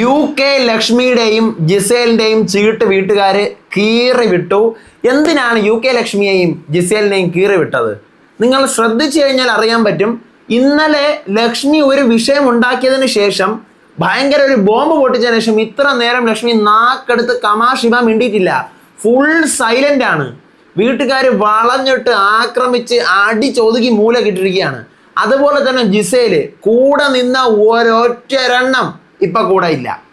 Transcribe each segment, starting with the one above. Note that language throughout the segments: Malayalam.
യു കെ ലക്ഷ്മിയുടെയും ജിസേലിന്റെയും ചീട്ട് വീട്ടുകാര് കീറി വിട്ടു. എന്തിനാണ് യു കെ ലക്ഷ്മിയെയും ജിസേലിനെയും കീറി വിട്ടത്? നിങ്ങൾ ശ്രദ്ധിച്ചു കഴിഞ്ഞാൽ അറിയാൻ പറ്റും. ഇന്നലെ ലക്ഷ്മി ഒരു വിഷയം ഉണ്ടാക്കിയതിന് ശേഷം ഭയങ്കര ഒരു ബോംബ് പൊട്ടിച്ചതിന് ശേഷം ഇത്ര നേരം ലക്ഷ്മി നാക്കെടുത്ത് കമാഷിമ മിണ്ടിയിട്ടില്ല. ഫുൾ സൈലന്റ് ആണ്. വീട്ടുകാർ വളഞ്ഞിട്ട് ആക്രമിച്ച് അടി അടിച്ചൊതുക്കി മൂല കിട്ടിരിക്കുകയാണ് അതുപോലെ തന്നെ ജിസേൽ കൂടെ നിന്ന ഒരൊറ്റരെണ്ണം ഇപ്പൊ കൂടെ ഇല്ല.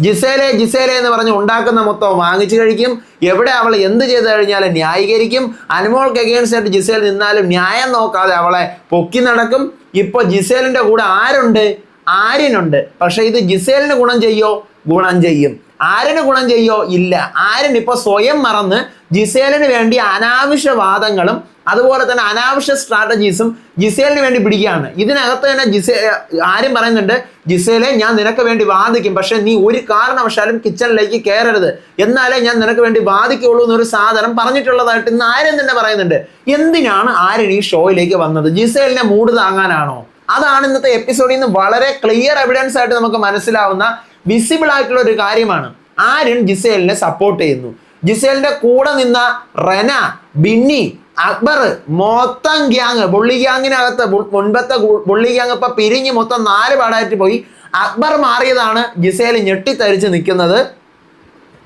ജിസേലെ ജിസേലെ എന്ന് പറഞ്ഞ് ഉണ്ടാക്കുന്ന മൊത്തം വാങ്ങിച്ചു കഴിക്കും. എവിടെ അവൾ എന്ത് ചെയ്തു കഴിഞ്ഞാലും ന്യായീകരിക്കും. അനുമോൾക്ക് അഗേൻസ്റ്റ് ആയിട്ട് ജിസേൽ നിന്നാലും ന്യായം നോക്കാതെ അവളെ പൊക്കി നടക്കും. ഇപ്പൊ ജിസേലിന്റെ കൂടെ ആരുണ്ട്? ആര്യനുണ്ട്. പക്ഷെ ഇത് ജിസേലിന് ഗുണം ചെയ്യോ? ഗുണം ചെയ്യും. ആരിന് ഗുണം ചെയ്യോ? ഇല്ല. ആര്യൻ ഇപ്പൊ സ്വയം മറന്ന് ജിസേലിന് വേണ്ടി അനാവശ്യ വാദങ്ങളും അതുപോലെ തന്നെ അനാവശ്യ സ്ട്രാറ്റജീസും ജിസേലിന് വേണ്ടി പിടിക്കുകയാണ്. ഇതിനകത്ത് തന്നെ ജിസേ ആരും പറയുന്നുണ്ട് ജിസേലെ ഞാൻ നിനക്ക് വേണ്ടി വാദിക്കും. പക്ഷെ നീ ഒരു കാരണവശാലും കിച്ചണിലേക്ക് കയറരുത് എന്നാലേ ഞാൻ നിനക്ക് വേണ്ടി വാദിക്കുള്ളൂ എന്നൊരു സാധനം പറഞ്ഞിട്ടുള്ളതായിട്ട് ഇന്ന് ആരും തന്നെ പറയുന്നുണ്ട്. എന്തിനാണ് ആരും ഈ ഷോയിലേക്ക് വന്നത്? ജിസേലിനെ മൂട് താങ്ങാനാണോ? അതാണ് ഇന്നത്തെ എപ്പിസോഡിൽ നിന്ന് വളരെ ക്ലിയർ എവിഡൻസ് ആയിട്ട് നമുക്ക് മനസ്സിലാവുന്ന വിസിബിൾ ആയിട്ടുള്ള ഒരു കാര്യമാണ്. ആര്യൻ ജിസേലിനെ സപ്പോർട്ട് ചെയ്യുന്നു. ജിസേലിന്റെ കൂടെ നിന്ന റെന ബിന്നി അക്ബർ മൊത്തം ഗ്യാങ് ബുള്ളി ഗ്യാങ്ങിനകത്ത് മുൻപത്തെ ബുള്ളി ഗ്യാങ് ഇപ്പൊ പിരിഞ്ഞ് മൊത്തം നാല് പാടായിട്ട് പോയി. അക്ബർ മാറിയതാണ് ജിസേൽ ഞെട്ടിത്തരിച്ച് നിൽക്കുന്നത്.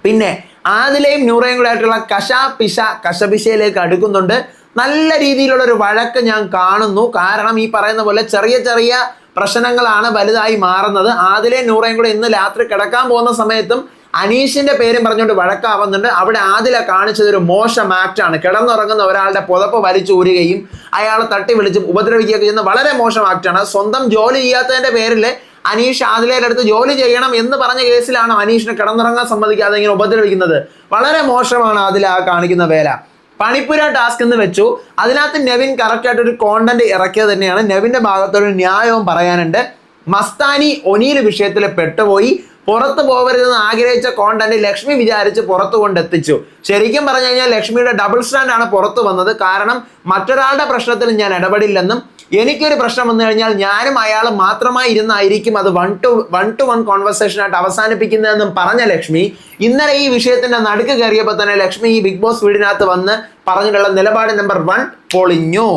പിന്നെ ആദിലയും നൂറയും കൂടെ ആയിട്ടുള്ള കഷ പിശ കശപിശയിലേക്ക് അടുക്കുന്നുണ്ട്. നല്ല രീതിയിലുള്ള ഒരു വഴക്ക് ഞാൻ കാണുന്നു. കാരണം ഈ പറയുന്ന പോലെ ചെറിയ ചെറിയ പ്രശ്നങ്ങളാണ് വലുതായി മാറുന്നത്. ആദിലയും നൂറയും കൂടെ ഇന്ന് രാത്രി കിടക്കാൻ പോകുന്ന സമയത്തും അനീഷിന്റെ പേരും പറഞ്ഞുകൊണ്ട് വഴക്കാവുന്നുണ്ട്. അവിടെ ആദില കാണിച്ചത് ഒരു മോശം ആക്ട് ആക്റ്റാണ് കിടന്നുറങ്ങുന്ന ഒരാളുടെ പുതപ്പ് വലിച്ചു ഊരുകയും അയാളെ തട്ടി വിളിച്ച് ഉപദ്രവിക്കുകയൊക്കെ ചെയ്യുന്ന വളരെ മോശം ആക്ട് ആണ്. സ്വന്തം ജോലി ചെയ്യാത്തതിന്റെ പേരിൽ അനീഷ് ആദിലയുടെ അടുത്ത് ജോലി ചെയ്യണം എന്ന് പറഞ്ഞ കേസിലാണ് അനീഷിനെ കിടന്നുറങ്ങാൻ സമ്മതിക്കാതെ ഇങ്ങനെ ഉപദ്രവിക്കുന്നത്. വളരെ മോശമാണ് ആദില ആ കാണിക്കുന്ന വേല. പണിപ്പുര ടാസ്ക് എന്ന് വെച്ചു. അതിനകത്ത് നെവിൻ കറക്റ്റ് ആയിട്ട് ഒരു കോണ്ടന്റ് ഇറക്കിയത് തന്നെയാണ്. നെവിന്റെ ഭാഗത്തൊരു ന്യായവും പറയാനുണ്ട്. മസ്താനി ഒനീൽ വിഷയത്തിൽ പെട്ടുപോയി. പുറത്തു പോകരുതെന്ന് ആഗ്രഹിച്ച കോണ്ടന്റ് ലക്ഷ്മി വിചാരിച്ച് പുറത്തു കൊണ്ടെത്തിച്ചു ശരിക്കും പറഞ്ഞു കഴിഞ്ഞാൽ ലക്ഷ്മിയുടെ ഡബിൾ സ്റ്റാൻഡ് ആണ് പുറത്തു വന്നത്. കാരണം മറ്റൊരാളുടെ പ്രശ്നത്തിൽ ഞാൻ ഇടപെടില്ലെന്നും എനിക്കൊരു പ്രശ്നം വന്നു കഴിഞ്ഞാൽ ഞാനും അയാളും മാത്രമായി ഇരുന്നായിരിക്കും അത് one to one to one conversation ആയിട്ട് അവസാനിപ്പിക്കുന്നതെന്നും പറഞ്ഞ ലക്ഷ്മി ഇന്നലെ ഈ വിഷയത്തിന്റെ നടുക്ക് കയറിയപ്പോൾ തന്നെ ലക്ഷ്മി ഈ ബിഗ് ബോസ് വീടിനകത്ത് വന്ന് പറഞ്ഞിട്ടുള്ള നിലപാട് നമ്പർ വൺ പൊളിഞ്ഞു.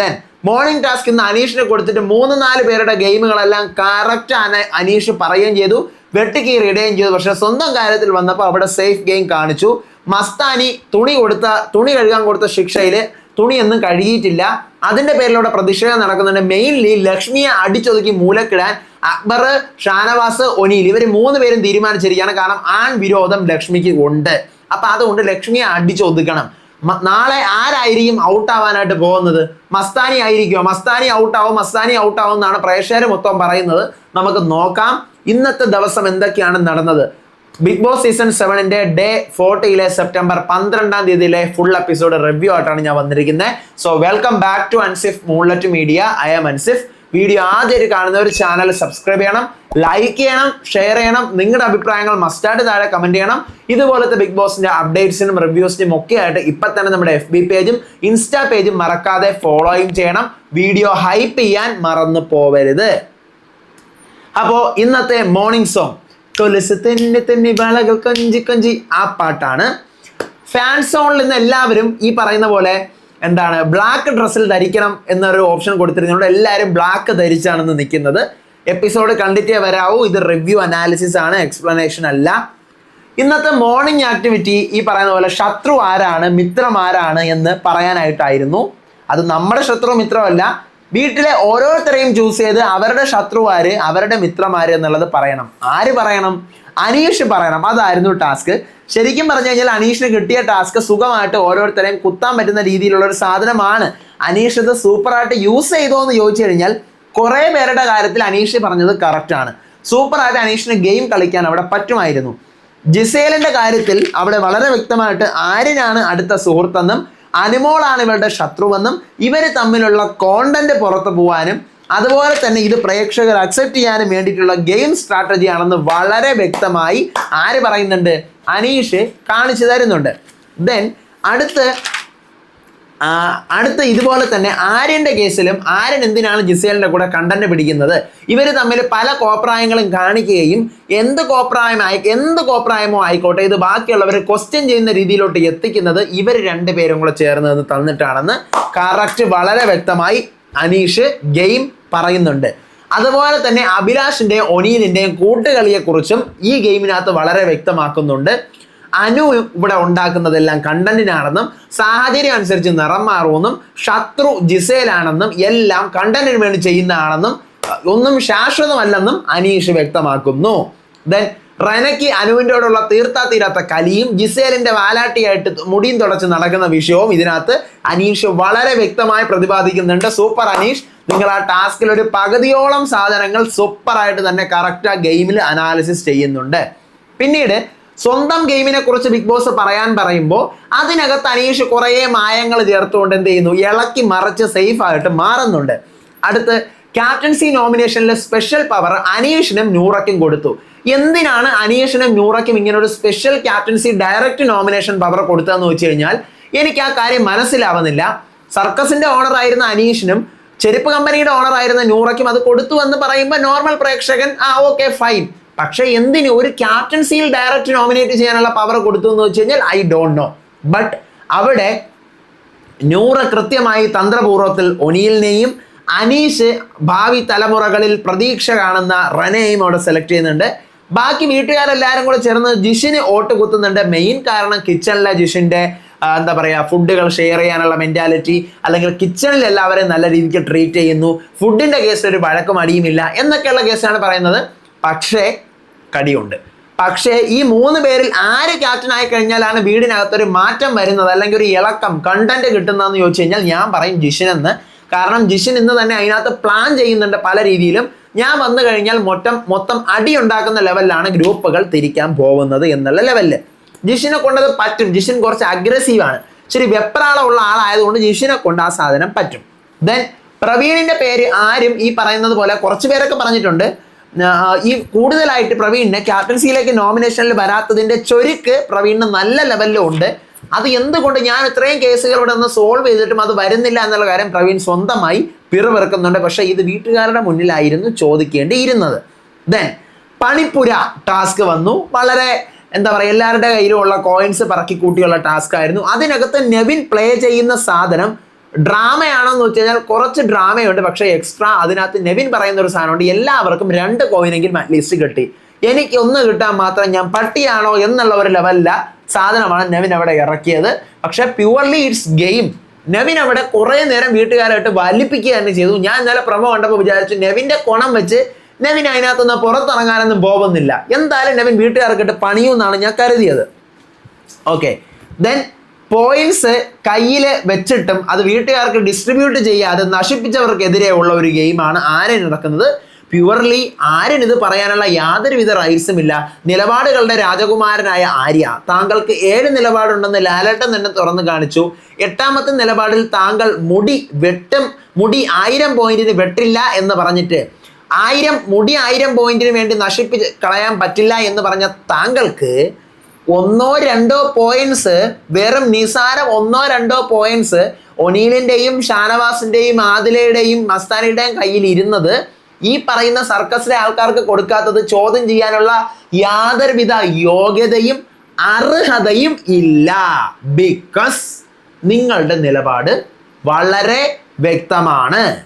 ദെൻ മോർണിംഗ് ടാസ്ക് ഇന്ന് അനീഷിന് കൊടുത്തിട്ട് മൂന്ന് നാല് പേരുടെ ഗെയിമുകളെല്ലാം കറക്റ്റ് അനീഷ് പറയുകയും ചെയ്തു. വെട്ടിക്കീറി ഇടുകയും ചെയ്തു. പക്ഷെ സ്വന്തം കാര്യത്തിൽ വന്നപ്പോൾ അവിടെ സേഫ് ഗെയിം കാണിച്ചു. മസ്താനി തുണി കൊടുത്ത തുണി കഴുകാൻ കൊടുത്ത ശിക്ഷയിൽ തുണിയൊന്നും കഴുകിയിട്ടില്ല. അതിന്റെ പേരിലൂടെ പ്രതിഷേധം നടക്കുന്നുണ്ട്. മെയിൻലി ലക്ഷ്മിയെ അടിച്ചൊതുക്കി മൂലക്കിടാൻ അക്ബർ ഷാനവാസ് ഒനീൽ ഇവർ മൂന്ന് പേരും തീരുമാനിച്ചിരിക്കുകയാണ്. കാരണം ആൺ വിരോധം ലക്ഷ്മിക്ക് ഉണ്ട്. അപ്പൊ അതുകൊണ്ട് ലക്ഷ്മിയെ അടിച്ചൊതുക്കണം. നാളെ ആരായിരിക്കും ഔട്ട് ആവാനായിട്ട് പോകുന്നത്? മസ്താനി ആയിരിക്കുമോ? മസ്താനി ഔട്ടാവും മസ്താനി ഔട്ടാവും എന്നാണ് പ്രേക്ഷകർ മൊത്തം പറയുന്നത്. നമുക്ക് നോക്കാം. ഇന്നത്തെ ദിവസം എന്തൊക്കെയാണ് നടന്നത്? ബിഗ് ബോസ് സീസൺ സെവനിന്റെ ഡേ ഫോർട്ടിയിലെ സെപ്റ്റംബർ പന്ത്രണ്ടാം തീയതിയിലെ ഫുൾ എപ്പിസോഡ് റിവ്യൂ ആയിട്ടാണ് ഞാൻ വന്നിരിക്കുന്നത്. So welcome back to Ansif Moonlet Media I am Ansif video ആദ്യമായിട്ട് കാണുന്നവർ ചാനൽ സബ്സ്ക്രൈബ് ചെയ്യണം ലൈക്ക് ചെയ്യണം ഷെയർ ചെയ്യണം. നിങ്ങളുടെ അഭിപ്രായങ്ങൾ മസ്റ്റായിട്ട് താഴെ കമന്റ് ചെയ്യണം. ഇതുപോലത്തെ ബിഗ് ബോസിന്റെ അപ്ഡേറ്റ്സിനും റിവ്യൂസിനും ഒക്കെ ആയിട്ട് ഇപ്പൊ തന്നെ നമ്മുടെ എഫ് പേജും ഇൻസ്റ്റാ പേജും മറക്കാതെ ഫോളോയും ചെയ്യണം. വീഡിയോ ഹൈപ്പ് ചെയ്യാൻ മറന്നു പോവരുത്. അപ്പോ ഇന്നത്തെ മോർണിംഗ് സോങ് കൊലുസ് തെന്നി തെന്നി വളകൾ കൊഞ്ചി കൊഞ്ചി ആ പാട്ടാണ്. ഫാൻ സോണിൽ നിന്ന് എല്ലാവരും ഈ പറയുന്ന പോലെ എന്താണ് ബ്ലാക്ക് ഡ്രസ്സിൽ ധരിക്കണം എന്നൊരു ഓപ്ഷൻ കൊടുത്തിരുന്നതുകൊണ്ട് എല്ലാവരും ബ്ലാക്ക് ധരിച്ചാണെന്ന് നിൽക്കുന്നത്. എപ്പിസോഡ് കണ്ടിട്ടേ വരാവൂ. ഇത് റിവ്യൂ അനാലിസിസ് ആണ് എക്സ്പ്ലനേഷൻ അല്ല. ഇന്നത്തെ മോർണിംഗ് ആക്ടിവിറ്റി ഈ പറയുന്ന പോലെ ശത്രു ആരാണ് മിത്രം ആരാണ് എന്ന് പറയാനായിട്ടായിരുന്നു. അത് നമ്മുടെ ശത്രു മിത്രമല്ല. വീട്ടിലെ ഓരോരുത്തരെയും ചൂസ് ചെയ്ത് അവരുടെ ശത്രുവാര് അവരുടെ മിത്രമാര് എന്നുള്ളത് പറയണം. ആര് പറയണം? അനീഷ് പറയണം. അതായിരുന്നു ടാസ്ക്. ശരിക്കും പറഞ്ഞു കഴിഞ്ഞാൽ അനീഷിന് കിട്ടിയ ടാസ്ക് സുഖമായിട്ട് ഓരോരുത്തരെയും കുത്താൻ പറ്റുന്ന രീതിയിലുള്ള ഒരു സാധനമാണ്. അനീഷ് ഇത് സൂപ്പറായിട്ട് യൂസ് ചെയ്തോ എന്ന് ചോദിച്ചു കഴിഞ്ഞാൽ കുറേ പേരുടെ കാര്യത്തിൽ അനീഷ് പറഞ്ഞത് കറക്റ്റ് ആണ്. സൂപ്പറായിട്ട് അനീഷിന് ഗെയിം കളിക്കാൻ അവിടെ പറ്റുമായിരുന്നു. ജിസേലിന്റെ കാര്യത്തിൽ അവിടെ വളരെ വ്യക്തമായിട്ട് ആര്യനാണ് അടുത്ത സുഹൃത്തെന്നും അനുമോളാണ് ഇവരുടെ ശത്രുവെന്നും ഇവർ തമ്മിലുള്ള കോണ്ടന്റ് പുറത്തു പോകാനും അതുപോലെ തന്നെ ഇത് പ്രേക്ഷകർ അക്സെപ്റ്റ് ചെയ്യാനും വേണ്ടിയിട്ടുള്ള ഗെയിം സ്ട്രാറ്റജി ആണെന്ന് വളരെ വ്യക്തമായി ആര് പറയുന്നുണ്ട്? അനീഷ് കാണിച്ചു തരുന്നുണ്ട്. ദെൻ അടുത്ത് അടുത്ത ഇതുപോലെ തന്നെ ആര്യന്റെ കേസിലും ആര്യൻ എന്തിനാണ് ജിസേലിന്റെ കൂടെ കണ്ടന്റ് പിടിക്കുന്നത്? ഇവർ തമ്മിൽ പല കോപ്രായങ്ങളും കാണിക്കുകയും എന്ത് കോപ്രായമായി എന്ത് കോപ്രായമോ ആയിക്കോട്ടെ ഇത് ബാക്കിയുള്ളവർ ക്വസ്റ്റ്യൻ ചെയ്യുന്ന രീതിയിലോട്ട് എത്തിക്കുന്നത് ഇവർ രണ്ടുപേരും കൂടെ ചേർന്ന് തന്നിട്ടാണെന്ന് കറക്റ്റ് വളരെ വ്യക്തമായി അനീഷ് ഗെയിം പറയുന്നുണ്ട്. അതുപോലെ തന്നെ അഭിലാഷിന്റെ ഒനീലിന്റെയും കൂട്ടുകളിയെക്കുറിച്ചും ഈ ഗെയിമിനകത്ത് വളരെ വ്യക്തമാക്കുന്നുണ്ട്. അനു ഇവിടെ ഉണ്ടാക്കുന്നതെല്ലാം കണ്ടന്റിനാണെന്നും സാഹചര്യം അനുസരിച്ച് നിറം മാറുമെന്നും ശത്രു ജിസേലാണെന്നും എല്ലാം കണ്ടന്റിന് വേണ്ടി ചെയ്യുന്നതാണെന്നും ഒന്നും ശാശ്വതമല്ലെന്നും അനീഷ് വ്യക്തമാക്കുന്നു. ദെൻ റനയ്ക്ക് അനുവിന്റെയോടുള്ള തീർത്താ തീരാത്ത കലിയും ജിസേലിന്റെ വാലാട്ടിയായിട്ട് മുടിയും തുടച്ച് നടക്കുന്ന വിഷയവും ഇതിനകത്ത് അനീഷ് വളരെ വ്യക്തമായി പ്രതിപാദിക്കുന്നുണ്ട്. സൂപ്പർ അനീഷ് നിങ്ങൾ ആ ടാസ്കിൽ ഒരു പകുതിയോളം സാധനങ്ങൾ സൂപ്പറായിട്ട് തന്നെ കറക്റ്റ് ആ ഗെയിമിൽ അനാലിസിസ് ചെയ്യുന്നുണ്ട്. പിന്നീട് സ്വന്തം ഗെയിമിനെ കുറിച്ച് ബിഗ് ബോസ് പറയാൻ പറയുമ്പോൾ അതിനകത്ത് അനീഷ് കുറേ മായങ്ങൾ ചേർത്തുകൊണ്ട് എന്ത് ചെയ്യുന്നു? ഇളക്കി മറച്ച് സേഫ് ആയിട്ട് മാറുന്നുണ്ട്. അടുത്ത് ക്യാപ്റ്റൻസി നോമിനേഷനിലെ സ്പെഷ്യൽ പവർ അനീഷിനും നൂറയ്ക്കും കൊടുത്തു. എന്തിനാണ് അനീഷിനും നൂറയ്ക്കും ഇങ്ങനെ ഒരു special captaincy direct nomination power കൊടുത്തതെന്ന് വെച്ച് കഴിഞ്ഞാൽ എനിക്ക് ആ കാര്യം മനസ്സിലാവുന്നില്ല. സർക്കസിന്റെ ഓണർ ആയിരുന്ന അനീഷിനും ചെരുപ്പ് കമ്പനിയുടെ ഓണർ ആയിരുന്ന നൂറയ്ക്കും അത് കൊടുത്തു എന്ന് പറയുമ്പോൾ നോർമൽ പ്രേക്ഷകൻ ആ ഓക്കെ ഫൈൻ പക്ഷെ എന്തിന് ഒരു ക്യാപ്റ്റൻസിയിൽ ഡയറക്റ്റ് നോമിനേറ്റ് ചെയ്യാനുള്ള പവർ കൊടുത്തു എന്ന് വെച്ച് കഴിഞ്ഞാൽ ഐ ഡോണ്ട് നോ ബട്ട് അവിടെ നൂറ് കൃത്യമായി തന്ത്രപൂർവത്തിൽ ഒനിയലിനെയും അനീഷ് ഭാവി തലമുറകളിൽ പ്രതീക്ഷ കാണുന്ന റനയും അവിടെ സെലക്ട് ചെയ്യുന്നുണ്ട്. ബാക്കി വീട്ടുകാരെല്ലാവരും കൂടെ ചേർന്ന് ജിഷിന് ഓട്ട് കുത്തുന്നുണ്ട്. മെയിൻ കാരണം കിച്ചണിലെ ജിഷിന്റെ എന്താ പറയുക ഫുഡുകൾ ഷെയർ ചെയ്യാനുള്ള മെന്റാലിറ്റി അല്ലെങ്കിൽ കിച്ചണിൽ എല്ലാവരെയും നല്ല രീതിക്ക് ട്രീറ്റ് ചെയ്യുന്നു. ഫുഡിന്റെ കേസിൽ ഒരു വഴക്കും അടിയുമില്ല എന്നൊക്കെയുള്ള കേസാണ് പറയുന്നത്. പക്ഷേ കടിയുണ്ട്. പക്ഷേ ഈ മൂന്ന് പേരിൽ ആര് ക്യാപ്റ്റൻ ആയി കഴിഞ്ഞാലാണ് വീടിനകത്തൊരു മാറ്റം വരുന്നത്? അല്ലെങ്കിൽ ഒരു ഇളക്കം കണ്ടന്റ് കിട്ടുന്നതെന്ന് ചോദിച്ചു കഴിഞ്ഞാൽ ഞാൻ പറയും ജിഷിൻ എന്ന് കാരണം ജിഷിൻ ഇന്ന് തന്നെ അതിനകത്ത് പ്ലാൻ ചെയ്യുന്നുണ്ട് പല രീതിയിലും. ഞാൻ വന്നു കഴിഞ്ഞാൽ മൊത്തം മൊത്തം അടി ഉണ്ടാക്കുന്ന ലെവലിലാണ് ഗ്രൂപ്പുകൾ തിരിക്കാൻ പോകുന്നത് എന്നുള്ള ലെവലിൽ ജിഷിനെ കൊണ്ടത് പറ്റും. ജിഷിൻ കുറച്ച് അഗ്രസീവാണ് ശരി വെപ്രാളമുള്ള ആളായതുകൊണ്ട് ജിഷിനെ കൊണ്ട് ആ സാധനം പറ്റും. ദെൻ പ്രവീണിന്റെ പേര് ആരും ഈ പറയുന്നത് പോലെ കുറച്ച് പേരൊക്കെ പറഞ്ഞിട്ടുണ്ട്. ഈ കൂടുതലായിട്ട് പ്രവീണിനെ ക്യാപ്റ്റൻസിയിലേക്ക് നോമിനേഷനിൽ വരാത്തതിന്റെ ചൊരുക്ക് പ്രവീണിന് നല്ല ലെവലിലുണ്ട് അത് എന്തുകൊണ്ട് ഞാൻ ഇത്രയും കേസുകൾ ഇവിടെ നിന്ന് സോൾവ് ചെയ്തിട്ടും അത് വരുന്നില്ല എന്നുള്ള കാര്യം പ്രവീൺ സ്വന്തമായി പിറവിറക്കുന്നുണ്ട് പക്ഷേ ഇത് വീട്ടുകാരുടെ മുന്നിലായിരുന്നു ചോദിക്കേണ്ടിയിരുന്നത്. ദെൻ പണിപ്പുര ടാസ്ക് വന്നു. വളരെ എന്താ പറയുക എല്ലാവരുടെ കയ്യിലുമുള്ള കോയിൻസ് പറക്കി കൂട്ടിയുള്ള ടാസ്ക് ആയിരുന്നു. അതിനകത്ത് നെവിൻ പ്ലേ ചെയ്യുന്ന സാധനം ഡ്രാമയാണെന്ന് വെച്ച് കഴിഞ്ഞാൽ കുറച്ച് ഡ്രാമയുണ്ട്. പക്ഷേ എക്സ്ട്രാ അതിനകത്ത് നെവിൻ പറയുന്ന ഒരു സാധനമുണ്ട്. എല്ലാവർക്കും രണ്ട് കോയിനെങ്കിലും അറ്റ്ലീസ്റ്റ് കിട്ടി. എനിക്ക് ഒന്ന് കിട്ടാൻ മാത്രം ഞാൻ പട്ടിയാണോ എന്നുള്ള ഒരു ലെവലില സാധനമാണ് നെവിൻ അവിടെ ഇറക്കിയത്. പക്ഷെ പ്യുവർലി ഇറ്റ്സ് ഗെയിം നെവിൻ അവിടെ കുറേ നേരം വീട്ടുകാരായിട്ട് വലിപ്പിക്കുക തന്നെ ചെയ്തു. ഞാൻ ഇന്നലെ പ്രമോ കണ്ടപ്പോൾ വിചാരിച്ചു നവിന്റെ കുണം വെച്ച് നെവിൻ അതിനകത്തുനിന്ന് പുറത്തിറങ്ങാനൊന്നും പോകുന്നില്ല. എന്തായാലും നെവിൻ വീട്ടുകാർക്കിട്ട് പണിയുമെന്നാണ് ഞാൻ കരുതിയത്. ഓക്കെ ദെൻ പോയിന്റ്സ് കയ്യിൽ വെച്ചിട്ടും അത് വീട്ടുകാർക്ക് ഡിസ്ട്രിബ്യൂട്ട് ചെയ്യാതെ നശിപ്പിച്ചവർക്കെതിരെ ഉള്ള ഒരു ഗെയിമാണ് ആരെ നടക്കുന്നത് പ്യുവർലി ആര്യൻ ഇത് പറയാനുള്ള യാതൊരുവിധ റൈറ്റ്സും ഇല്ല. നിലപാടുകളുടെ രാജകുമാരനായ ആര്യ താങ്കൾക്ക് ഏഴ് നിലപാടുണ്ടെന്ന് ലാലേട്ടൻ തന്നെ തുറന്നു കാണിച്ചു. എട്ടാമത്തെ നിലപാടിൽ താങ്കൾ മുടി വെട്ടും മുടി ആയിരം പോയിന്റിന് വെട്ടില്ല എന്ന് പറഞ്ഞിട്ട് ആയിരം മുടി ആയിരം പോയിന്റിന് വേണ്ടി നശിപ്പിച്ച് കളയാൻ പറ്റില്ല എന്ന് പറഞ്ഞ താങ്കൾക്ക് ഒന്നോ രണ്ടോ പോയിന്റ്സ് വെറും നിസാരം ഒന്നോ രണ്ടോ പോയിന്റ്സ് ഒനീലിന്റെയും ഷാനവാസിന്റെയും ആദിലയുടെയും മസ്താനിയുടെയും കയ്യിൽ ഇരുന്നത് ഈ പറയുന്ന സർക്കസിലെ ആൾക്കാർക്ക് കൊടുക്കാത്തത് ചോദ്യം ചെയ്യാനുള്ള യാതൊരുവിധ യോഗ്യതയും അർഹതയും ഇല്ല. ബിക്കോസ് നിങ്ങളുടെ നിലപാട് വളരെ വ്യക്തമാണ്.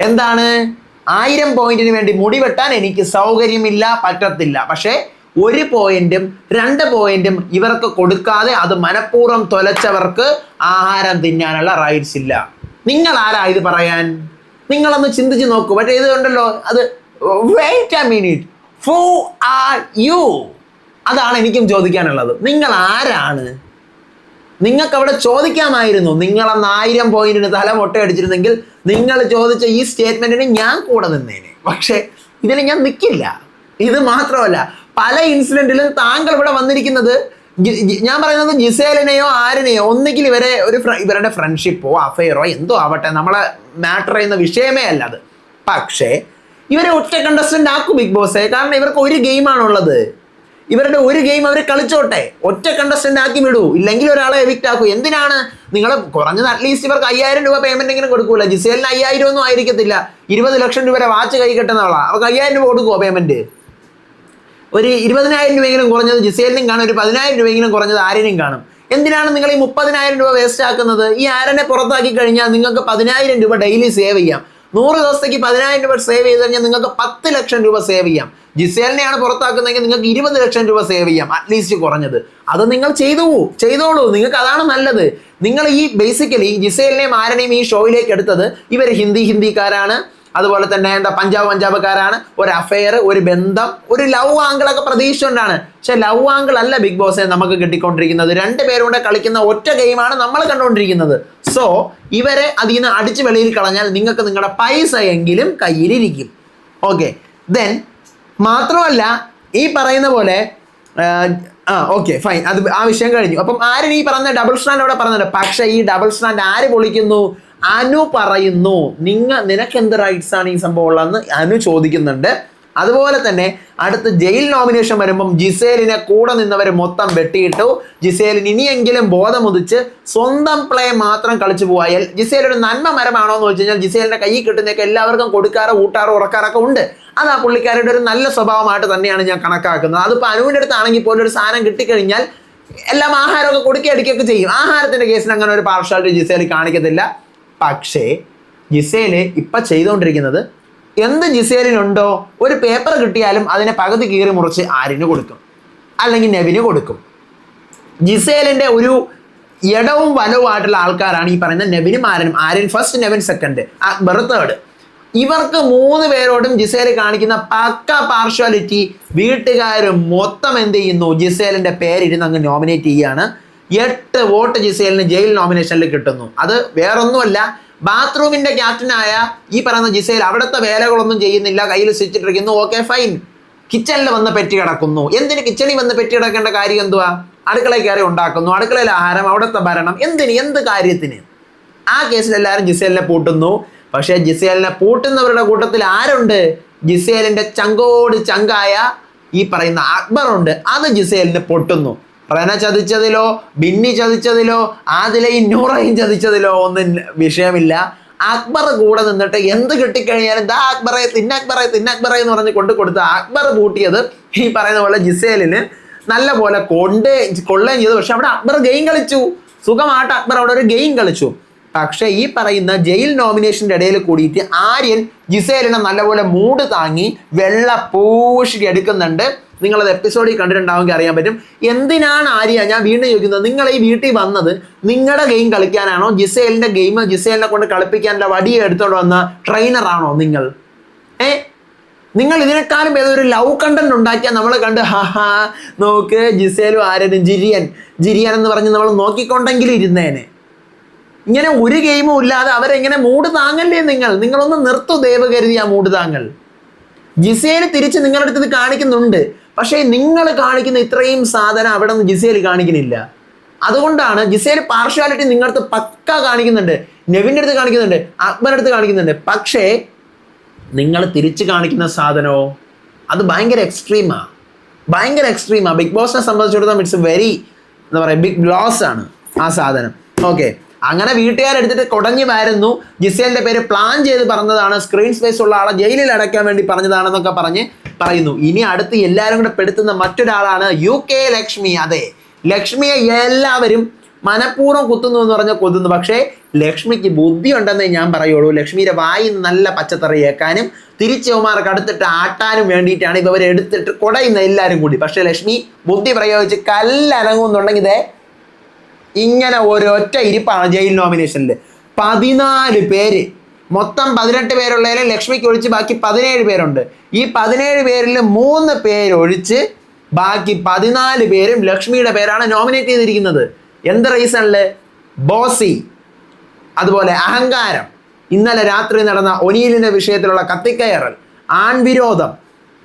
എന്താണ്? ആയിരം പോയിന്റിന് വേണ്ടി മുടി വെട്ടാൻ എനിക്ക് സൗകര്യമില്ല പറ്റത്തില്ല. പക്ഷേ ഒരു പോയിന്റും രണ്ട് പോയിന്റും ഇവർക്ക് കൊടുക്കാതെ അത് മനഃപൂർവം തൊലച്ചവർക്ക് ആഹാരം തിന്നാനുള്ള റൈറ്റ്സ് ഇല്ല. നിങ്ങൾ ആരാ ഇത് പറയാൻ? നിങ്ങളൊന്ന് ചിന്തിച്ച് നോക്കൂ. പക്ഷേ ഇത് ഉണ്ടല്ലോ അത് wait a minute who are you അതാണ് എനിക്കും ചോദിക്കാനുള്ളത്. നിങ്ങൾ ആരാണ്? നിങ്ങൾക്ക് അവിടെ ചോദിക്കാമായിരുന്നു. നിങ്ങൾ അന്ന് ആയിരം പോയിന്റിന് തല മുട്ടയടിച്ചിരുന്നെങ്കിൽ നിങ്ങൾ ചോദിച്ച ഈ സ്റ്റേറ്റ്മെന്റിന് ഞാൻ കൂടെ നിന്നേനെ. പക്ഷേ ഇതിന് ഞാൻ നിൽക്കില്ല ഇത് മാത്രമല്ല പല ഇൻസിഡന്റിലും താങ്കൾ ഇവിടെ വന്നിരിക്കുന്നത് ഞാൻ പറയുന്നത് ജിസേലിനെയോ ആരിനെയോ ഒന്നുകിൽ ഇവരെ ഒരു ഇവരുടെ ഫ്രണ്ട്ഷിപ്പോ അഫെയറോ എന്തോ ആവട്ടെ നമ്മളെ മാറ്റർ ചെയ്യുന്ന വിഷയമേ അല്ല അത്. പക്ഷേ ഇവരെ ഒറ്റ കണ്ടസ്റ്റന്റ് ആക്കും ബിഗ് ബോസെ കാരണം ഇവർക്ക് ഒരു ഗെയിമാണുള്ളത് ഇവരുടെ ഒരു ഗെയിം അവർ കളിച്ചോട്ടെ. ഒറ്റ കണ്ടസ്റ്റന്റ് ആക്കി വിടൂ. ഇല്ലെങ്കിൽ ഒരാളെ എവിക്റ്റ് ആക്കൂ. എന്തിനാണ്? നിങ്ങൾ കുറഞ്ഞത് അറ്റ്ലീസ്റ്റ് ഇവർക്ക് അയ്യായിരം രൂപ പേയ്മെന്റ് എങ്കിലും കൊടുക്കൂല. ജിസേലിന് അയ്യായിരം ഒന്നും ആയിരിക്കത്തില്ല. ഇരുപത് ലക്ഷം രൂപ വാച്ച് കൈ കെട്ടുന്നവളാ അവർക്ക് അയ്യായിരം രൂപ കൊടുക്കുമോ പേയ്മെന്റ് ഒരു ഇരുപതിനായിരം രൂപയെങ്കിലും കുറഞ്ഞത് ജിസേലിനും കാണും ഒരു പതിനായിരം രൂപയെങ്കിലും കുറഞ്ഞത് ആരിനും കാണും. എന്തിനാണ് നിങ്ങൾ ഈ മുപ്പതിനായിരം രൂപ വേസ്റ്റ് ആക്കുന്നത്? ഈ ആരനെ പുറത്താക്കി കഴിഞ്ഞാൽ നിങ്ങൾക്ക് പതിനായിരം രൂപ ഡെയിലി സേവ് ചെയ്യാം. നൂറ് ദിവസത്തേക്ക് പതിനായിരം രൂപ സേവ് ചെയ്ത് കഴിഞ്ഞാൽ നിങ്ങൾക്ക് പത്ത് ലക്ഷം രൂപ സേവ് ചെയ്യാം. ജിസേലിനെയാണ് പുറത്താക്കുന്നതെങ്കിൽ നിങ്ങൾക്ക് ഇരുപത് ലക്ഷം രൂപ സേവ് ചെയ്യാം അറ്റ്ലീസ്റ്റ് കുറഞ്ഞത്. അത് നിങ്ങൾ ചെയ്തു ചെയ്തോളൂ. നിങ്ങൾക്ക് അതാണ് നല്ലത്. നിങ്ങൾ ഈ ബേസിക്കലി ജിസേലിനെയും ആരനെയും ഈ ഷോയിലേക്ക് എടുത്തത് ഇവർ ഹിന്ദി ഹിന്ദിക്കാരാണ്. അതുപോലെ തന്നെ എന്താ പഞ്ചാബ് പഞ്ചാബുകാരാണ് ഒരു അഫെയർ ഒരു ബന്ധം ഒരു ലവ് ആംഗിളൊക്കെ കൊണ്ടാണ് പക്ഷെ ലവ് ആംഗിൾ അല്ല ബിഗ് ബോസ് നമുക്ക് കിട്ടിക്കൊണ്ടിരിക്കുന്നത്. രണ്ട് പേരും കൂടെ കളിക്കുന്ന ഒറ്റ ഗെയിമാണ് നമ്മൾ കണ്ടുകൊണ്ടിരിക്കുന്നത്. സോ ഇവരെ അതിൽ നിന്ന് അടിച്ചു വെളിയിൽ കളഞ്ഞാൽ നിങ്ങൾക്ക് നിങ്ങളുടെ പൈസ എങ്കിലും കയ്യിലിരിക്കും. ഓക്കെ ദെൻ മാത്രമല്ല ഈ പറയുന്ന പോലെ ആ ഓക്കെ ഫൈൻ അത് ആ വിഷയം കഴിഞ്ഞു. അപ്പം ആരും ഈ പറഞ്ഞ ഡബിൾ സ്റ്റാൻഡ് അവിടെ പറഞ്ഞത്? പക്ഷേ ഈ ഡബിൾ സ്റ്റാൻഡ് ആര് പൊളിക്കുന്നു? അനു പറയുന്നു. നിങ്ങ നിനക്ക് എന്ത് റൈറ്റ്സ് ആണ് ഈ സംഭവം ഉള്ളതെന്ന് അനു ചോദിക്കുന്നുണ്ട്. അതുപോലെ തന്നെ അടുത്ത് ജയിൽ നോമിനേഷൻ വരുമ്പം ജിസേലിനെ കൂടെ നിന്നവർ മൊത്തം വെട്ടിയിട്ടു. ജിസേലിന് ഇനിയെങ്കിലും ബോധമുദിച്ച് സ്വന്തം പ്ലേ മാത്രം കളിച്ചു പോയാൽ ജിസേൽ ഒരു നന്മ മരമാണോ എന്ന് വെച്ച് കഴിഞ്ഞാൽ ജിസേലിന്റെ കൈ കിട്ടുന്നതൊക്കെ എല്ലാവർക്കും കൊടുക്കാറോ ഊട്ടാറോ ഉറക്കാറൊക്കെ ഉണ്ട്. അത് ആ പുള്ളിക്കാരുടെ ഒരു നല്ല സ്വഭാവമായിട്ട് തന്നെയാണ് ഞാൻ കണക്കാക്കുന്നത്. അതിപ്പോൾ അനുവിന്റെ അടുത്താണെങ്കിൽ പോലും ഒരു സാധനം കിട്ടിക്കഴിഞ്ഞാൽ എല്ലാം ആഹാരമൊക്കെ കൊടുക്കി അടിക്കുകയൊക്കെ ചെയ്യും. ആഹാരത്തിന്റെ കേസിൽ അങ്ങനെ ഒരു പാർഷ്യാലിറ്റി ജിസേൽ കാണിക്കത്തില്ല. പക്ഷേ ജിസേൽ ഇപ്പം ചെയ്തുകൊണ്ടിരിക്കുന്നത് എന്ത് ജിസേലിനുണ്ടോ ഒരു പേപ്പർ കിട്ടിയാലും അതിനെ പകുതി കീറി മുറിച്ച് ആരിന് കൊടുക്കും? അല്ലെങ്കിൽ നെവിന് കൊടുക്കും? ജിസേലിന്റെ ഒരു ഇടവും വലവുമായിട്ടുള്ള ആൾക്കാരാണ് ഈ പറയുന്ന നെവിനും ആരനും. Aryan first Nevin second Akbar third ഇവർക്ക് മൂന്ന് പേരോടും ജിസേൽ കാണിക്കുന്ന പക്ക പാർഷ്വാലിറ്റി വീട്ടുകാർ മൊത്തം എന്ത് ചെയ്യുന്നു? ജിസേലിന്റെ പേരിരുന്ന് അങ്ങ് നോമിനേറ്റ് ചെയ്യുകയാണ് എട്ട് വോട്ട് ജിസേലിന് ജയിൽ നോമിനേഷനിൽ കിട്ടുന്നു. അത് വേറൊന്നുമല്ല ബാത്റൂമിന്റെ ക്യാപ്റ്റനായ ഈ പറയുന്ന ജിസേൽ അവിടുത്തെ വേലകളൊന്നും ചെയ്യുന്നില്ല കയ്യിൽ സ്വിച്ചിട്ടിരിക്കുന്നു ഓക്കെ ഫൈൻ കിച്ചണിൽ വന്ന് പെറ്റി കിടക്കുന്നു. എന്തിന് കിച്ചണിൽ വന്ന് പെറ്റി കിടക്കേണ്ട കാര്യം എന്തുവാ? അടുക്കളയിൽ കയറി ഉണ്ടാക്കുന്നു അടുക്കളയിൽ ആഹാരം അവിടുത്തെ ഭരണം എന്തിന് എന്ത് കാര്യത്തിന്? ആ കേസിൽ എല്ലാവരും ജിസേലിനെ പൂട്ടുന്നു. പക്ഷേ ജിസേലിനെ പൂട്ടുന്നവരുടെ കൂട്ടത്തിൽ ആരുണ്ട്? ജിസേലിന്റെ ചങ്കോട് ചങ്കായ ഈ പറയുന്ന അക്ബർ ഉണ്ട് അത് ജിസേലിന് പൊട്ടുന്നു. റന ചതിച്ചതിലോ ബിന്നി ചതിച്ചതിലോ ആദിലയും നൂറയും ചതിച്ചതിലോ ഒന്നും വിഷയമില്ല. അക്ബർ കൂടെ നിന്നിട്ട് എന്ത് കിട്ടിക്കഴിഞ്ഞാലും ദാ അക്ബറെ തിന്ന അക്ബറെ തിന്ന അക്ബറെ എന്ന് പറഞ്ഞ് കൊണ്ട് കൊടുത്ത അക്ബർ പൂട്ടിയത് ഈ പറയുന്ന പോലെ ജിസേലിന് നല്ല പോലെ കൊണ്ട് കൊള്ളുകയും ചെയ്തു. പക്ഷെ അവിടെ അക്ബർ ഗെയിം കളിച്ചു. സുഖമായിട്ട് അക്ബർ അവിടെ ഒരു ഗെയിം കളിച്ചു. പക്ഷേ ഈ പറയുന്ന ജയിൽ നോമിനേഷന്റെ ഇടയിൽ കൂടിയിട്ട് ആര്യൻ ജിസേലിനെ നല്ലപോലെ മൂട് താങ്ങി വെള്ള പൂഷി എടുക്കുന്നുണ്ട്. നിങ്ങളത് എപ്പിസോഡിൽ കണ്ടിട്ടുണ്ടാവുമെങ്കിൽ അറിയാൻ പറ്റും. എന്തിനാണ് ആര്യ ഞാൻ വീണ്ടും ചോദിക്കുന്നത് നിങ്ങൾ ഈ വീട്ടിൽ വന്നത് നിങ്ങളുടെ ഗെയിം കളിക്കാനാണോ? ജിസേലിന്റെ ഗെയിം ജിസേലിനെ കൊണ്ട് കളിപ്പിക്കാനുള്ള വടിയെ എടുത്തോണ്ട് വന്ന ട്രെയിനറാണോ നിങ്ങൾ? ഏ? നിങ്ങൾ ഇതിനേക്കാളും ഏതൊരു ലവ് കണ്ടന്റ് ഉണ്ടാക്കിയാൽ നമ്മൾ കണ്ട് ഹാ ഹാ നോക്ക് ജിസേലും ആരനും ജിരിയൻ ജിരിയൻ എന്ന് പറഞ്ഞ് നമ്മൾ നോക്കിക്കൊണ്ടെങ്കിലും ഇരുന്നേനെ. ഇങ്ങനെ ഒരു ഗെയിമും ഇല്ലാതെ അവരെങ്ങനെ മൂട് താങ്ങല്ലേ നിങ്ങൾ? നിങ്ങളൊന്ന് നിർത്തു ദൈവകരുതി ആ മൂട് താങ്ങൽ ജിസേൽ തിരിച്ച് നിങ്ങളുടെ അടുത്ത് ഇത് കാണിക്കുന്നുണ്ട്. പക്ഷേ നിങ്ങൾ കാണിക്കുന്ന ഇത്രയും സാധനം അവിടെ നിന്ന് ജിസേൽ കാണിക്കുന്നില്ല. അതുകൊണ്ടാണ് ജിസേൽ പാർഷ്യാലിറ്റി നിങ്ങളുടെ അടുത്ത് പക്ക കാണിക്കുന്നുണ്ട്. നെവിന്റെ അടുത്ത് കാണിക്കുന്നുണ്ട് അക്ബറിന്റെ അടുത്ത് കാണിക്കുന്നുണ്ട്. പക്ഷേ നിങ്ങൾ തിരിച്ച് കാണിക്കുന്ന സാധനമോ അത് ഭയങ്കര എക്സ്ട്രീമാണ് ഭയങ്കര എക്സ്ട്രീമാണ് ബിഗ് ബോസിനെ സംബന്ധിച്ചിടത്തോളം ഇറ്റ്സ് വെരി എന്താ പറയുക ബിഗ് ലോസ് ആണ് ആ സാധനം. ഓക്കെ അങ്ങനെ വീട്ടുകാരെടുത്തിട്ട് കുടഞ്ഞു വരുന്നു ജിസേലിന്റെ പേര് പ്ലാൻ ചെയ്ത് പറഞ്ഞതാണ്. സ്ക്രീൻ സ്പേസ് ഉള്ള ആളെ ജയിലിൽ അടയ്ക്കാൻ വേണ്ടി പറഞ്ഞതാണെന്നൊക്കെ പറഞ്ഞ് പറയുന്നു. ഇനി അടുത്ത് എല്ലാവരും കൂടെ പെടുത്തുന്ന മറ്റൊരാളാണ് യു കെ ലക്ഷ്മി. അതെ ലക്ഷ്മിയെ എല്ലാവരും മനഃപൂർവം കുത്തുന്നു എന്ന് പറഞ്ഞാൽ കൊതുന്നു പക്ഷേ ലക്ഷ്മിക്ക് ബുദ്ധി ഉണ്ടെന്നേ ഞാൻ പറയുള്ളൂ. ലക്ഷ്മിയുടെ വായി നല്ല പച്ചത്തറി ഏക്കാനും തിരിച്ചവന്മാർക്ക് അടുത്തിട്ട് ആട്ടാനും വേണ്ടിയിട്ടാണ് ഇവരെടുത്തിട്ട് കുടയുന്ന എല്ലാവരും കൂടി. പക്ഷേ ലക്ഷ്മി ബുദ്ധി പ്രയോഗിച്ച് കല്ലനങ്ങുന്നുണ്ടെങ്കിൽ ഇതേ ഇങ്ങനെ ഒരൊറ്റ ഇരിപ്പാണ് ജയിൽ നോമിനേഷനിൽ പതിനാല് പേര്. മൊത്തം പതിനെട്ട് പേരുള്ളതിൽ ലക്ഷ്മിക്ക് ഒഴിച്ച് ബാക്കി പതിനേഴ് പേരുണ്ട്. ഈ പതിനേഴ് പേരിൽ മൂന്ന് പേരൊഴിച്ച് ബാക്കി പതിനാല് പേരും ലക്ഷ്മിയുടെ പേരാണ് നോമിനേറ്റ് ചെയ്തിരിക്കുന്നത്. എന്ത് റീസണിൽ ബോസി. അതുപോലെ അഹങ്കാരം. ഇന്നലെ രാത്രി നടന്ന ഒനീലിന്റെ വിഷയത്തിലുള്ള കത്തിക്കയറൽ. ആൺവിരോധം.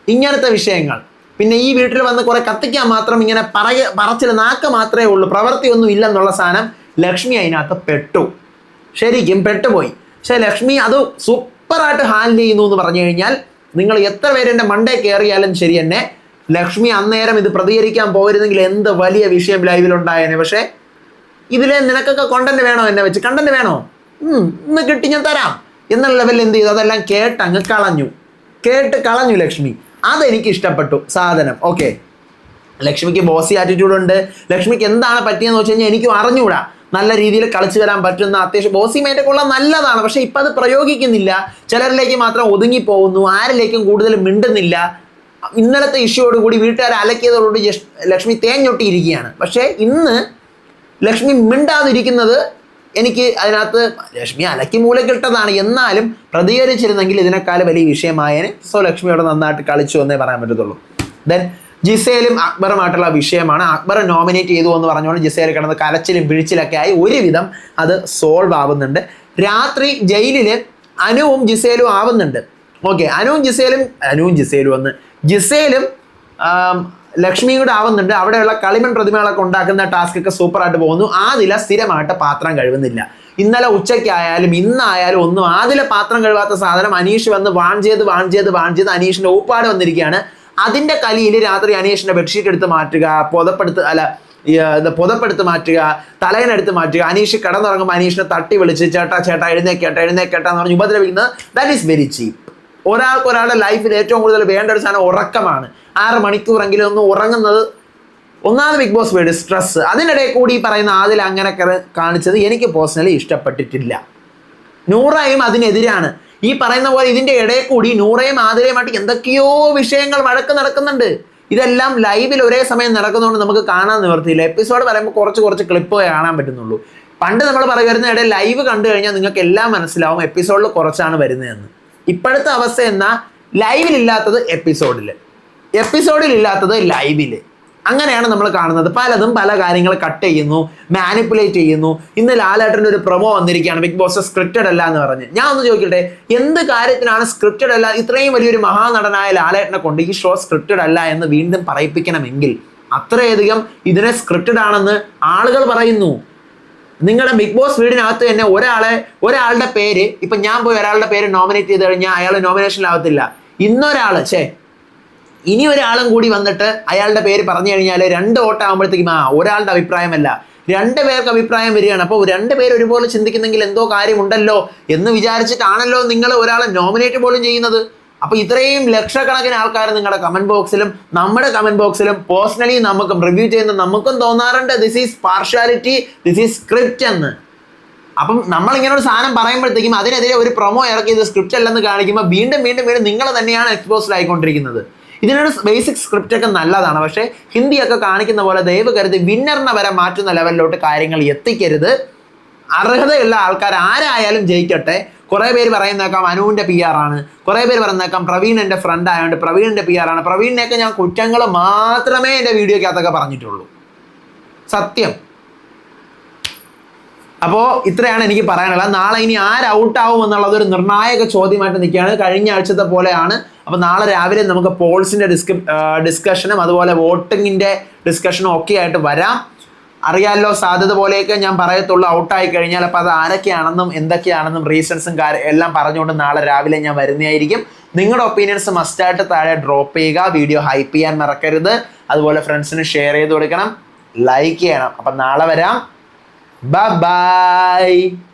ഇങ്ങനത്തെ വിഷയങ്ങൾ. പിന്നെ ഈ വീട്ടിൽ വന്ന് കുറെ കത്തിക്കാൻ മാത്രം ഇങ്ങനെ പറയ പറച്ചിൽ നാക്ക് മാത്രമേ ഉള്ളൂ. പ്രവൃത്തി പ്രവൃത്തിയൊന്നും ഇല്ലെന്നുള്ള സാധനം ലക്ഷ്മി അതിനകത്ത് പെട്ടു. ശരിക്കും പെട്ടുപോയി. പക്ഷെ ലക്ഷ്മി അത് സൂപ്പറായിട്ട് ഹാൻഡിൽ ചെയ്യുന്നു എന്ന് പറഞ്ഞു കഴിഞ്ഞാൽ നിങ്ങൾ എത്ര പേര് എന്റെ മണ്ടേ കയറിയാലും ശരി തന്നെ ലക്ഷ്മി അന്നേരം ഇത് പ്രതികരിക്കാൻ പോയിരുന്നെങ്കിൽ എന്ത് വലിയ വിഷയം ലൈവിലുണ്ടായേനെ പക്ഷേ ഇതിലെ നിനക്കൊക്കെ കണ്ടന്റ് വേണോ എന്നെ വെച്ച്? കണ്ടന്റ് വേണോ? ഇന്ന് കിട്ടി ഞാൻ തരാം. എന്നുള്ള ലെവലിൽ എന്ത് ചെയ്തു? അതെല്ലാം കേട്ട് അങ്ങ് കളഞ്ഞു. കേട്ട് കളഞ്ഞു ലക്ഷ്മി. അതെനിക്ക് ഇഷ്ടപ്പെട്ടു സാധനം. ഓക്കെ ലക്ഷ്മിക്ക് ബോസി ആറ്റിറ്റ്യൂഡ് ഉണ്ട്. ലക്ഷ്മിക്ക് എന്താണ് പറ്റിയെന്ന് വെച്ച് കഴിഞ്ഞാൽ എനിക്കും അറിഞ്ഞുകൂടാ. നല്ല രീതിയിൽ കളിച്ചു വരാൻ പറ്റുന്ന അത്യാവശ്യം ബോസി മേറ്റക്കുള്ള നല്ലതാണ്. പക്ഷേ ഇപ്പം അത് പ്രയോഗിക്കുന്നില്ല. ചിലരിലേക്ക് മാത്രം ഒതുങ്ങി പോകുന്നു ആരിലേക്കും കൂടുതൽ മിണ്ടുന്നില്ല. ഇന്നലത്തെ ഇഷ്യൂയോട് കൂടി വീട്ടുകാർ അലക്കിയതോടുകൂടി ലക്ഷ്മി തേഞ്ഞൊട്ടിയിരിക്കുകയാണ്. പക്ഷേ ഇന്ന് ലക്ഷ്മി മിണ്ടാതിരിക്കുന്നത് എനിക്ക് അതിനകത്ത് ലക്ഷ്മി അലക്കി മൂലക്കിട്ടതാണ്. എന്നാലും പ്രതികരിച്ചിരുന്നെങ്കിൽ ഇതിനേക്കാൾ വലിയ വിഷയമായേനെ. സോ ലക്ഷ്മിയോട് നന്നായിട്ട് കളിച്ചു എന്നേ പറയാൻ പറ്റത്തുള്ളൂ. ദെൻ ജിസേലും അക്ബറുമായിട്ടുള്ള വിഷയമാണ്. അക്ബർ നോമിനേറ്റ് ചെയ്തു എന്ന് പറഞ്ഞുകൊണ്ട് ജിസേൽ കിടന്ന് കരച്ചിലും പിഴിച്ചിലൊക്കെ ആയി ഒരുവിധം അത് സോൾവ് ആവുന്നുണ്ട്. രാത്രി ജയിലിൽ അനുവും ജിസേലും ആവുന്നുണ്ട്. ഓക്കെ അനുവും ജിസേലും അനുവും ജിസേലും ഒന്ന്. ജിസേലും ലക്ഷ്മിയും കൂടെ ആവുന്നുണ്ട്. അവിടെയുള്ള കളിമൺ പ്രതിമകളൊക്കെ ഉണ്ടാക്കുന്ന ടാസ്ക് ഒക്കെ സൂപ്പറായിട്ട് പോകുന്നു. ആദില സ്ഥിരമായിട്ട് പാത്രം കഴുകുന്നില്ല. ഇന്നലെ ഉച്ചയ്ക്കായാലും ഇന്നായാലും ഒന്നും ആദില പാത്രം കഴുകാത്ത സാധനം അനീഷ് വന്ന് വാൺ ചെയ്ത് വാൺ ചെയ്ത് വാൺ ചെയ്ത് അനീഷിന്റെ ഊപ്പാട് വന്നിരിക്കുകയാണ്. അതിന്റെ കലിയിൽ രാത്രി അനീഷിന്റെ ബെഡ്ഷീറ്റ് എടുത്ത് മാറ്റുക പുതപ്പെടുത്ത് അല്ല പുതപ്പെടുത്ത് മാറ്റുക തലയനെടുത്ത് മാറ്റുക. അനീഷ് കിടന്നുറങ്ങുമ്പോൾ അനീഷിനെ തട്ടി വിളിച്ച് ചേട്ടാ ചേട്ടാ എഴുന്നേക്കേട്ടാ എഴുന്നേക്കേട്ടാ എന്ന് പറഞ്ഞ് ഉപദ്രവിക്കുന്നത്. ദാറ്റ് ഈസ് വെരി ചീപ്പ് ഒരാൾക്ക് ഒരാളുടെ ലൈഫിൽ ഏറ്റവും കൂടുതൽ വേണ്ട ഒരു സാധനം ഉറക്കമാണ്. ആറ് മണിക്കൂറെങ്കിലും ഒന്ന് ഉറങ്ങുന്നത് ഒന്നാമത് ബിഗ് ബോസ് വീട് സ്ട്രെസ് അതിനിടയിൽ കൂടി പറയുന്ന ആദിൽ അങ്ങനെ കാണിച്ചത് എനിക്ക് പേഴ്സണലി ഇഷ്ടപ്പെട്ടിട്ടില്ല. നൂറയും അതിനെതിരാണ്. ഈ പറയുന്ന പോലെ ഇതിന്റെ ഇടയിൽ കൂടി നൂറയും ആതിരയുമായിട്ട് എന്തൊക്കെയോ വിഷയങ്ങൾ വഴക്ക് നടക്കുന്നുണ്ട്. ഇതെല്ലാം ലൈവിൽ ഒരേ സമയം നടക്കുന്നതുകൊണ്ട് നമുക്ക് കാണാൻ നിവർത്തിയില്ല. എപ്പിസോഡ് പറയുമ്പോൾ കുറച്ച് കുറച്ച് ക്ലിപ്പ് കാണാൻ പറ്റുന്നുള്ളൂ. പണ്ട് നമ്മൾ പറയുന്ന ഇടയിൽ ലൈവ് കണ്ടു കഴിഞ്ഞാൽ നിങ്ങൾക്ക് എല്ലാം മനസ്സിലാവും എപ്പിസോഡിൽ കുറച്ചാണ് വരുന്നതെന്ന്. ഇപ്പോഴത്തെ അവസ്ഥ എന്നാൽ ലൈവിലില്ലാത്തത് എപ്പിസോഡിൽ എപ്പിസോഡിൽ ഇല്ലാത്തത് ലൈവിൽ അങ്ങനെയാണ് നമ്മൾ കാണുന്നത്. പലതും പല കാര്യങ്ങൾ കട്ട് ചെയ്യുന്നു മാനിപ്പുലേറ്റ് ചെയ്യുന്നു. ഇന്ന് ലാലേട്ടന്റെ ഒരു പ്രൊമോ വന്നിരിക്കുകയാണ്. ബിഗ് ബോസ് സ്ക്രിപ്റ്റഡ് അല്ല എന്ന് പറഞ്ഞ്. ഞാൻ ഒന്ന് ചോദിക്കട്ടെ എന്ത് കാര്യത്തിനാണ് സ്ക്രിപ്റ്റഡ് അല്ല? ഇത്രയും വലിയൊരു മഹാനടനായ ലാലേട്ടനെ കൊണ്ട് ഈ ഷോ സ്ക്രിപ്റ്റഡ് അല്ല എന്ന് വീണ്ടും പറയിപ്പിക്കണമെങ്കിൽ അത്രയധികം ഇതിനെ സ്ക്രിപ്റ്റഡ് ആണെന്ന് ആളുകൾ പറയുന്നു. നിങ്ങളുടെ ബിഗ് ബോസ് വീടിനകത്ത് തന്നെ ഒരാളെ ഒരാളുടെ പേര് ഇപ്പം ഞാൻ പോയി ഒരാളുടെ പേര് നോമിനേറ്റ് ചെയ്ത് കഴിഞ്ഞാൽ അയാൾ നോമിനേഷനിലാവത്തില്ല ഇന്നൊരാൾ ഛേ ഇനി ഒരാളും കൂടി വന്നിട്ട് അയാളുടെ പേര് പറഞ്ഞു കഴിഞ്ഞാൽ രണ്ട് വോട്ട് ആകുമ്പോഴത്തേക്കും ആ ഒരാളുടെ അഭിപ്രായമല്ല. രണ്ട് പേർക്ക് അഭിപ്രായം വരികയാണ്. അപ്പോൾ രണ്ട് പേര് ഒരുപോലെ ചിന്തിക്കുന്നെങ്കിൽ എന്തോ കാര്യമുണ്ടല്ലോ എന്ന് വിചാരിച്ചിട്ടാണല്ലോ നിങ്ങൾ ഒരാളെ നോമിനേറ്റ് പോലും ചെയ്യുന്നത്. അപ്പോൾ ഇത്രയും ലക്ഷക്കണക്കിന് ആൾക്കാർ നിങ്ങളുടെ കമന്റ് ബോക്സിലും നമ്മുടെ കമന്റ് ബോക്സിലും പേഴ്സണലി നമുക്കും റിവ്യൂ ചെയ്യുന്ന നമുക്കും തോന്നാറുണ്ട്. This is partiality this is script എന്ന്. അപ്പം നമ്മൾ ഇങ്ങനെ ഒരു സാധനം പറയുമ്പോഴത്തേക്കും അതിനെതിരെ ഒരു പ്രൊമോ ഇറക്കി ഇത് സ്ക്രിപ്റ്റ് അല്ലെന്ന് കാണിക്കുമ്പോൾ വീണ്ടും വീണ്ടും വീണ്ടും നിങ്ങൾ തന്നെയാണ് എക്സ്പോസ്ഡ് ആയിക്കൊണ്ടിരിക്കുന്നത്. ഇതിനൊരു ബേസിക് സ്ക്രിപ്റ്റ് ഒക്കെ നല്ലതാണ്. പക്ഷേ ഹിന്ദിയൊക്കെ കാണിക്കുന്ന പോലെ ദയവ് കരുതി വിന്നറിനെ വരെ മാറ്റുന്ന ലെവലിലോട്ട് കാര്യങ്ങൾ എത്തിക്കരുത്. അർഹതയുള്ള ആൾക്കാർ ആരായാലും ജയിക്കട്ടെ. കുറേ പേര് പറയുന്നേക്കാം അനുവിന്റെ പി ആർ ആണ്. കുറേ പേര് പറയുന്നേക്കാം പ്രവീൺ എന്റെ ഫ്രണ്ട് ആയതുകൊണ്ട് പ്രവീണിന്റെ പി ആർ ആണ്. പ്രവീണിനെയൊക്കെ ഞാൻ കുറ്റങ്ങൾ മാത്രമേ എന്റെ വീഡിയോക്കകത്തൊക്കെ പറഞ്ഞിട്ടുള്ളൂ. സത്യം. അപ്പോൾ ഇത്രയാണ് എനിക്ക് പറയാനുള്ളത്. നാളെ ഇനി ആര് ഔട്ടാവും എന്നുള്ളത് ഒരു നിർണായക ചോദ്യമായിട്ട് നിൽക്കുകയാണ്. കഴിഞ്ഞ ആഴ്ചത്തെ പോലെയാണ്. അപ്പോൾ നാളെ രാവിലെ നമുക്ക് പോൾസിന്റെ ഡിസ്ക ഡിസ്കഷനും അതുപോലെ വോട്ടിങ്ങിന്റെ ഡിസ്കഷനും ഒക്കെ ആയിട്ട് വരാം. അറിയാമല്ലോ സാധ്യത പോലെയൊക്കെ ഞാൻ പറയത്തുള്ളൂ. ഔട്ടായി കഴിഞ്ഞാൽ അപ്പോൾ അത് ആരൊക്കെയാണെന്നും എന്തൊക്കെയാണെന്നും റീസൺസും കാര്യം എല്ലാം പറഞ്ഞുകൊണ്ട് നാളെ രാവിലെ ഞാൻ വരുന്നതായിരിക്കും. നിങ്ങളുടെ ഒപ്പീനിയൻസ് മസ്റ്റായിട്ട് താഴെ ഡ്രോപ്പ് ചെയ്യുക. വീഡിയോ ഹൈപ്പ് ചെയ്യാൻ മറക്കരുത്. അതുപോലെ ഫ്രണ്ട്സിന് ഷെയർ ചെയ്ത് കൊടുക്കണം. ലൈക്ക് ചെയ്യണം. അപ്പം നാളെ വരാം. Bye-bye!